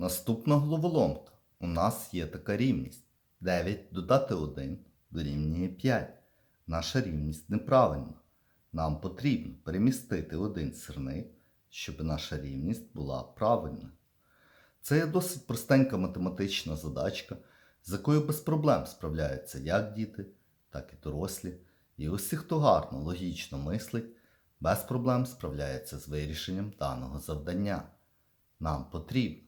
Наступна головоломка. У нас є така рівність. 9 додати 1 дорівнює 5. Наша рівність неправильна. Нам потрібно перемістити один сирник, щоб наша рівність була правильною. Це є досить простенька математична задачка, з якою без проблем справляються як діти, так і дорослі. І усі, хто гарно, логічно мислить, без проблем справляється з вирішенням даного завдання. Нам потрібно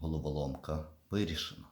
головоломка вирішена.